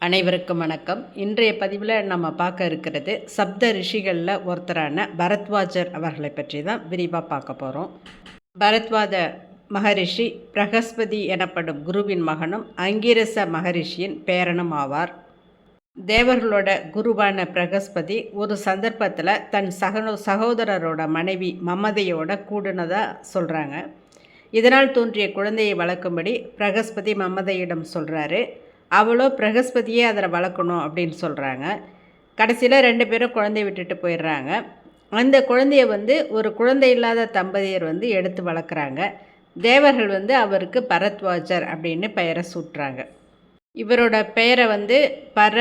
அனைவருக்கும் வணக்கம். இன்றைய பதிவில் நம்ம பார்க்க இருக்கிறது சப்த ரிஷிகளில் ஒருத்தரான பரத்வாஜர் அவர்களை பற்றி தான் விரிவாக பார்க்க போகிறோம் பரத்வாஜ மகரிஷி பிரகஸ்பதி எனப்படும் குருவின் மகனும் அங்கிரச மகரிஷியின் பேரனும் ஆவார். தேவர்களோட குருவான பிரகஸ்பதி ஒரு சந்தர்ப்பத்தில் தன் சகனோ சகோதரரோட மனைவி மமதையோட கூடுனதாக சொல்கிறாங்க இதனால் தோன்றிய குழந்தையை வளர்க்கும்படி பிரகஸ்பதி மமதையிடம் சொல்கிறாரு அவளோ பிரகஸ்பதியே அதில் வளர்க்கணும் அப்படின்னு சொல்கிறாங்க. கடைசியில் ரெண்டு பேரும் குழந்தைய விட்டுட்டு போயிடுறாங்க. அந்த குழந்தைய வந்து ஒரு குழந்தை இல்லாத தம்பதியர் வந்து எடுத்து வளர்க்குறாங்க. தேவர்கள் வந்து அவருக்கு பரத்வாஜர் அப்படின்னு பெயரை சூட்டுறாங்க. இவரோட பெயரை வந்து பர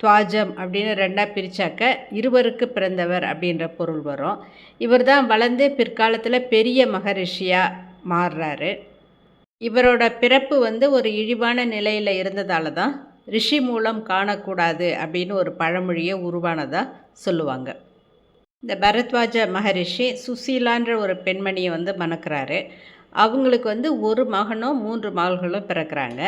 துவாஜம் அப்படின்னு ரெண்டாக பிரித்தாக்க இருவருக்கு பிறந்தவர் அப்படின்ற பொருள் வரும். இவர் தான் வளர்ந்து பிற்காலத்தில் பெரிய மகரிஷியாக மாறுறாரு. இவரோட பிறப்பு வந்து ஒரு இழிவான நிலையில் இருந்ததால தான் ரிஷி மூலம் காணக்கூடாது அப்படின்னு ஒரு பழமொழியை உருவானதாக சொல்லுவாங்க. இந்த பரத்வாஜ மகரிஷி சுசீலான்ற ஒரு பெண்மணியை வந்து மணக்கிறாரு. அவங்களுக்கு வந்து ஒரு மகனும் மூன்று மகள்களும் பிறக்கிறாங்க.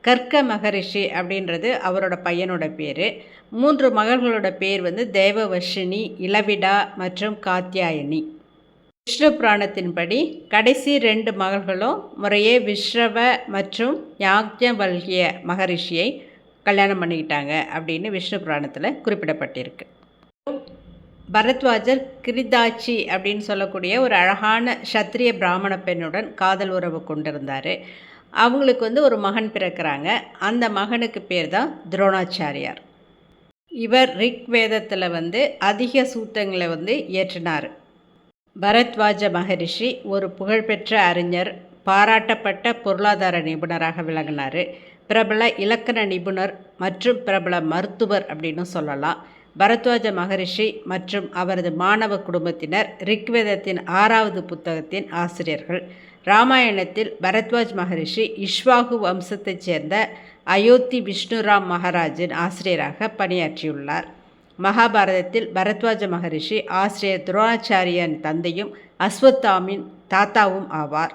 கற்க மகரிஷி அப்படின்றது அவரோட பையனோட பேர். மூன்று மகள்களோட பேர் வந்து தேவவர்ஷினி இளவிடா மற்றும் காத்தியாயனி விஷ்ணு புராணத்தின்படி கடைசி ரெண்டு மகள்களும் முறையே விஸ்ரவ மற்றும் யாக்ஞவல்கிய மகரிஷியை கல்யாணம் பண்ணிக்கிட்டாங்க அப்படின்னு விஷ்ணு புராணத்தில் குறிப்பிடப்பட்டிருக்கு. பரத்வாஜர் கிரிதாச்சி அப்படின்னு சொல்லக்கூடிய ஒரு அழகான சத்திரிய பிராமண பெண்ணுடன் காதல் உறவு கொண்டிருந்தார். அவங்களுக்கு வந்து ஒரு மகன் பிறக்கிறாங்க. அந்த மகனுக்கு பேர் தான் துரோணாச்சாரியார். இவர் ரிக் வேதத்தில் வந்து அதிக சூத்தங்களை வந்து இயற்றினார். பரத்வாஜ மகரிஷி ஒரு புகழ்பெற்ற அறிஞர் பாராட்டப்பட்ட பொருளாதார நிபுணராக விளங்கினார். பிரபல இலக்கண நிபுணர் மற்றும் பிரபல மருத்துவர் அப்படின்னு சொல்லலாம். பரத்வாஜ மகரிஷி மற்றும் அவரது மாணவ குடும்பத்தினர் ரிக்வேதத்தின் ஆறாவது புத்தகத்தின் ஆசிரியர்கள். ராமாயணத்தில் பரத்வாஜ் மகரிஷி இஷ்வாகு வம்சத்தைச் சேர்ந்த அயோத்தி விஷ்ணுராம் மகாராஜின் ஆசிரியராக பணியாற்றியுள்ளார். மகாபாரதத்தில் பரத்வாஜ மகரிஷி ஆசிரியர் துரோணாச்சாரியன் தந்தையும் அஸ்வத்தாமின் தாத்தாவும் ஆவார்.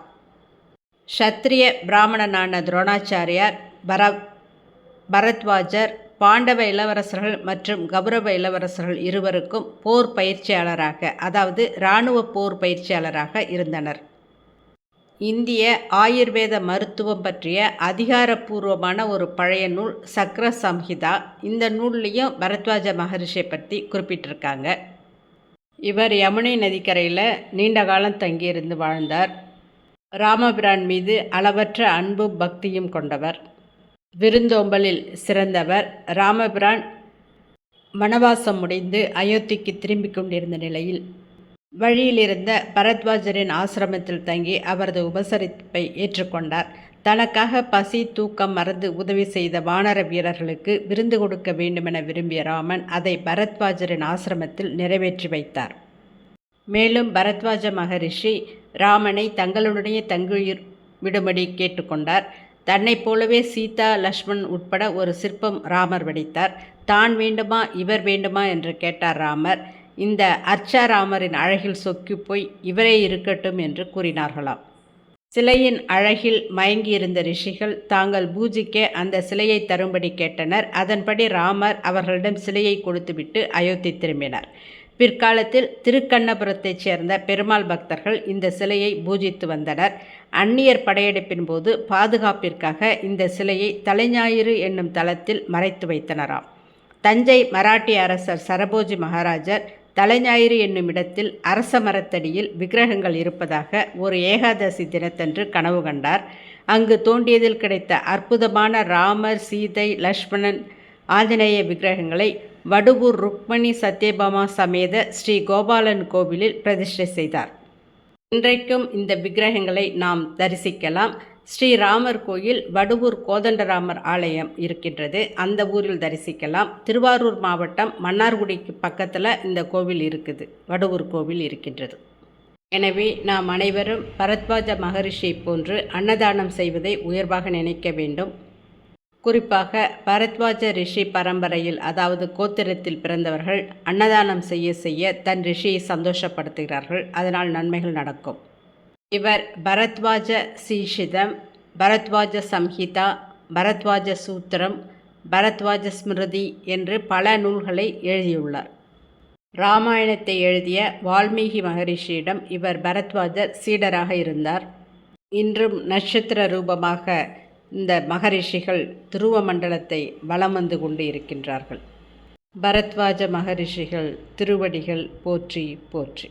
ஷத்திரிய பிராமணனான துரோணாச்சாரியார் பர பரத்வாஜர் பாண்டவ இளவரசர்கள் மற்றும் கௌரவ இளவரசர்கள் இருவருக்கும் போர் பயிற்சியாளராக அதாவது இராணுவ போர் பயிற்சியாளராக இருந்தனர். இந்திய ஆயுர்வேத மருத்துவம் பற்றிய அதிகாரப்பூர்வமான ஒரு பழைய நூல் சக்ர சம்ஹிதா இந்த நூல்லையும் பரத்வாஜ மகரிஷியை பற்றி குறிப்பிட்டிருக்காங்க. இவர் யமுனை நதிக்கரையில் நீண்ட காலம் தங்கியிருந்து வாழ்ந்தார். ராமபிரான் மீது அளவற்ற அன்பும் பக்தியும் கொண்டவர். விருந்தோம்பலில் சிறந்தவர். ராமபிரான் வனவாசம் முடிந்து அயோத்திக்கு திரும்பிக் கொண்டிருந்த நிலையில் வழியிலிருந்த பரத்வாஜரின் ஆசிரமத்தில் தங்கி அவரது உபசரிப்பை ஏற்றுக்கொண்டார். தனக்காக பசி தூக்கம் மறந்து உதவி செய்த வானர வீரர்களுக்கு விருந்து கொடுக்க வேண்டுமென விரும்பிய ராமன் அதை பரத்வாஜரின் ஆசிரமத்தில் நிறைவேற்றி வைத்தார். மேலும் பரத்வாஜ மகரிஷி ராமனை தங்களுடைய தங்குயிர் விடும்படி கேட்டுக்கொண்டார். தன்னைப் போலவே சீதா லக்ஷ்மண் உட்பட ஒரு சிற்பம் ராமர் வடித்தார். தான் வேண்டுமா இவர் வேண்டுமா என்று கேட்டார் ராமர். இந்த அர்ச்சாராமரின் அழகில் சொக்கி போய் இவரே இருக்கட்டும் என்று கூறினார்களாம். சிலையின் அழகில் மயங்கியிருந்த ரிஷிகள் தாங்கள் பூஜிக்க அந்த சிலையை தரும்படி கேட்டனர். அதன்படி ராமர் அவர்களிடம் சிலையை கொடுத்துவிட்டு அயோத்தி திரும்பினார். பிற்காலத்தில் திருக்கண்ணபுரத்தைச் சேர்ந்த பெருமாள் பக்தர்கள் இந்த சிலையை பூஜித்து வந்தனர். அந்நியர் படையெடுப்பின் போது பாதுகாப்பிற்காக இந்த சிலையை தலைஞாயிறு என்னும் தளத்தில் மறைத்து வைத்தனராம். தஞ்சை மராட்டிய அரசர் சரபோஜி மகாராஜர் தலைஞாயிறு என்னும் இடத்தில் அரச மரத்தடியில் விக்கிரகங்கள் இருப்பதாக ஒரு ஏகாதசி தினத்தன்று கனவு கண்டார். அங்கு தோண்டியதில் கிடைத்த அற்புதமான ராமர் சீதை லக்ஷ்மணன் ஆஞ்சநேய விக்கிரகங்களை வடுவூர் ருக்மணி சத்யபாமா சமேத ஸ்ரீ கோபாலன் கோவிலில் பிரதிஷ்டை செய்தார். இன்றைக்கும் இந்த விக்கிரகங்களை நாம் தரிசிக்கலாம். ஸ்ரீராமர் கோயில் வடுவூர் கோதண்டராமர் ஆலயம் இருக்கின்றது. அந்த ஊரில் தரிசிக்கலாம். திருவாரூர் மாவட்டம் மன்னார்குடிக்கு பக்கத்தில் இந்த கோவில் இருக்குது. வடுவூர் கோவில் இருக்கின்றது. எனவே நாம் அனைவரும் பரத்வாஜ மகரிஷியை போன்று அன்னதானம் செய்வதை உயர்வாக நினைக்க வேண்டும். குறிப்பாக பரத்வாஜ ரிஷி பரம்பரையில் அதாவது கோத்திரத்தில் பிறந்தவர்கள் அன்னதானம் செய்ய செய்ய தன் ரிஷியை சந்தோஷப்படுத்துகிறார்கள். அதனால் நன்மைகள் நடக்கும். இவர் பரத்வாஜ சீஷிதம் பரத்வாஜ சம்ஹிதா பரத்வாஜ சூத்திரம் பரத்வாஜ ஸ்மிருதி என்று பல நூல்களை எழுதியுள்ளார். ராமாயணத்தை எழுதிய வால்மீகி மகரிஷியிடம் இவர் பரத்வாஜர் சீடராக இருந்தார். இன்றும் நட்சத்திர ரூபமாக இந்த மகரிஷிகள் துருவ மண்டலத்தை வலம் வந்து கொண்டு இருக்கின்றார்கள். பரத்வாஜ மகரிஷிகள் திருவடிகள் போற்றி போற்றி.